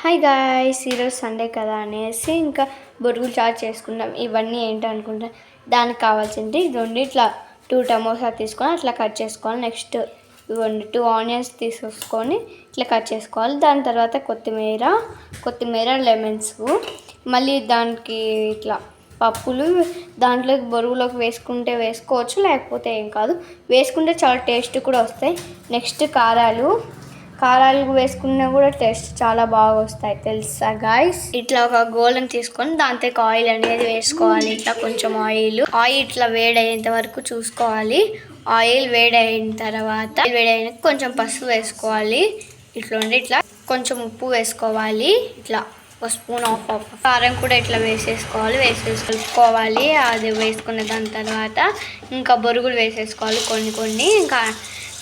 Hi guys ఈరోజు Sunday కదా అనేసి ఇంకా బొరుగులు చాట్ చేసుకుందాం. ఇవన్నీ ఏంటి అనుకుంటా? దానికి కావాల్సింది రెండు ఇట్లా టూ టమోసా తీసుకొని అట్లా కట్ చేసుకోవాలి. నెక్స్ట్ ఇవ్వండి టూ ఆనియన్స్ తీసుకొని ఇట్లా కట్ చేసుకోవాలి. దాని తర్వాత కొత్తిమీర కొత్తిమీర లెమన్స్ మళ్ళీ దానికి ఇట్లా పప్పులు దాంట్లోకి బొరుగులోకి వేసుకుంటే వేసుకోవచ్చు లేకపోతే ఏం కాదు. వేసుకుంటే చాలా టేస్ట్ కూడా వస్తాయి. నెక్స్ట్ కారాలు కారాలు వేసుకున్నా కూడా టేస్ట్ చాలా బాగా వస్తాయి తెలుసా గాయస్ ఇట్లా ఒక గోళం తీసుకొని దాంతో ఆయిల్ అనేది వేసుకోవాలి. ఇట్లా కొంచెం ఆయిల్ ఆయిల్ ఇట్లా వేడయ్యేంత వరకు చూసుకోవాలి. ఆయిల్ వేడైన తర్వాత వేడైన కొంచెం పసుపు వేసుకోవాలి. ఇట్లా ఉండి ఇట్లా కొంచెం ఉప్పు వేసుకోవాలి. ఇట్లా ఒక స్పూన్ ఆఫ్ ఆఫ్ కారం కూడా ఇట్లా వేసేసుకోవాలి వేసేసి కలుపుకోవాలి అది వేసుకున్న దాని తర్వాత ఇంకా బొరుగులు వేసేసుకోవాలి కొన్ని కొన్ని. ఇంకా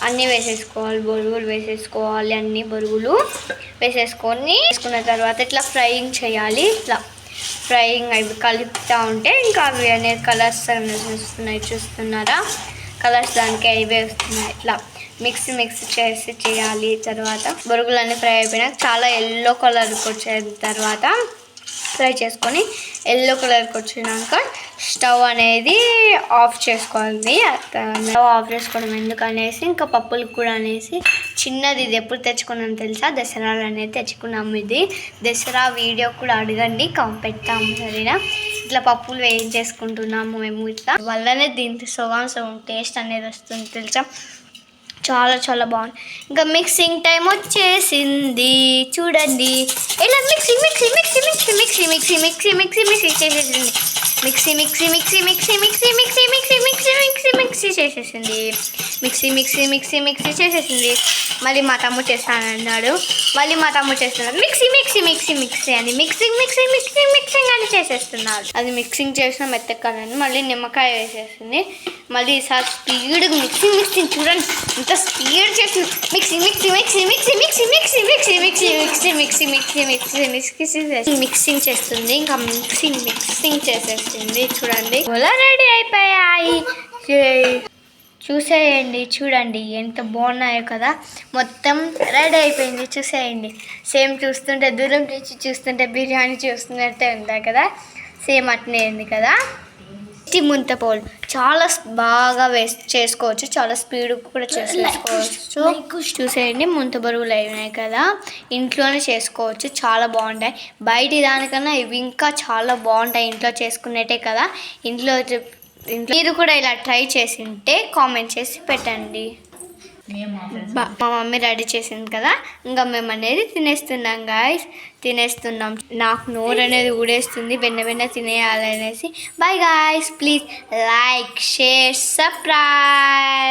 అన్నీ వేసేసుకోవాలి బొరుగులు వేసేసుకోవాలి అన్ని బొరుగులు వేసేసుకొని వేసుకున్న తర్వాత ఇట్లా ఫ్రైయింగ్ చేయాలి ఇట్లా. ఫ్రైయింగ్ అవి కలుపుతూ ఉంటే ఇంకా అవి అనేది కలర్స్ వస్తున్నాయి చూస్తున్నారా? కలర్స్ దానికి అవే వస్తున్నాయి ఇట్లా. మిక్స్ మిక్స్ చేసి చేయాలి తర్వాత బొరుగులన్నీ ఫ్రై అయిపోయినాక చాలా ఎల్లో కలర్కి వచ్చిన తర్వాత ఫ్రై చేసుకొని ఎల్లో కలర్కి వచ్చినాక స్టవ్ అనేది ఆఫ్ చేసుకోవాలి. స్టవ్ ఆఫ్ చేసుకోవడం ఎందుకనేసి ఇంకా పప్పులు కూడా అనేసి చిన్నది ఇది ఎప్పుడు తెచ్చుకున్నాను తెలుసా? దసరాలు అనేది తెచ్చుకున్నాము ఇది. దసరా వీడియో కూడా అడగండి పెడతాము సరేనా? ఇట్లా పప్పులు వేయించేసుకుంటున్నాము మేము ఇట్లా. వల్లనే దీనికి సగం సగం టేస్ట్ అనేది వస్తుంది తెలుసా? చాలా చాలా బాగుంది ఇంకా మిక్సింగ్ టైం వచ్చేసింది చూడండి ఇలా mixie mixie mixie mixie mixie mixie mixie mixie mixie చేసేసింది mixie mixie mixie mixie mixie mixie mixie mixie mixie mixie చేసేసింది మిక్సీ మిక్సీ మిక్సీ మిక్సీ చేసేసింది మళ్ళీ మా తమ్ముడు చేస్తానన్నాడు మళ్ళీ మా తమ్ముడు చేస్తున్నాడు మిక్సీ మిక్సీ మిక్సీ మిక్సీ అని మిక్సింగ్ మిక్సీ మిక్సీ మిక్సింగ్ అని చేసేస్తున్నాడు అది మిక్సింగ్ చేసిన మెత్తకాలని మళ్ళీ నిమ్మకాయ వేసేసింది మళ్ళీ ఈసారి స్పీడ్గా మిక్సింగ్ మిక్సింగ్ చూడండి ఇంత స్పీడ్ చేసి mixie mixie mixie mixie mixie mixie mixie mixie mixie mixie mixie mixie mixie mixing చేస్తుంది ఇంకా మిక్సింగ్ మిక్సింగ్ చేసేస్తుంది చూడండి. ఇలా రెడీ అయిపోయాయి. చూసేయండి చూడండి ఎంత బాగున్నాయో కదా. మొత్తం రెడీ అయిపోయింది. చూసేయండి. సేమ్ చూస్తుంటే దూరం నుంచి చూస్తుంటే బిర్యానీ చూస్తున్నట్టే ఉందా కదా. సేమ్ అట్నే ఉంది కదా. ముంతపోల్ చాలా బాగా వేస్ట్ చేసుకోవచ్చు. చాలా స్పీడ్ కూడా చేసుకోవచ్చు చూసేయండి ముంత బరువులు అయినాయి కదా. ఇంట్లోనే చేసుకోవచ్చు. చాలా బాగుంటాయి. బయటి దానికన్నా ఇవి ఇంకా చాలా బాగుంటాయి ఇంట్లో చేసుకునేటే కదా. ఇంట్లో మీరు కూడా ఇలా ట్రై చేసి ఉంటే కామెంట్ చేసి పెట్టండి. మా మమ్మీ రెడీ చేసింది కదా. ఇంకా మేము అనేది తినేస్తున్నాం గాయస్ తినేస్తున్నాం. నాకు నోరు అనేది ఊడేస్తుంది. వెన్న వెన్న తినేయాలనేసి. Bye guys please like share subscribe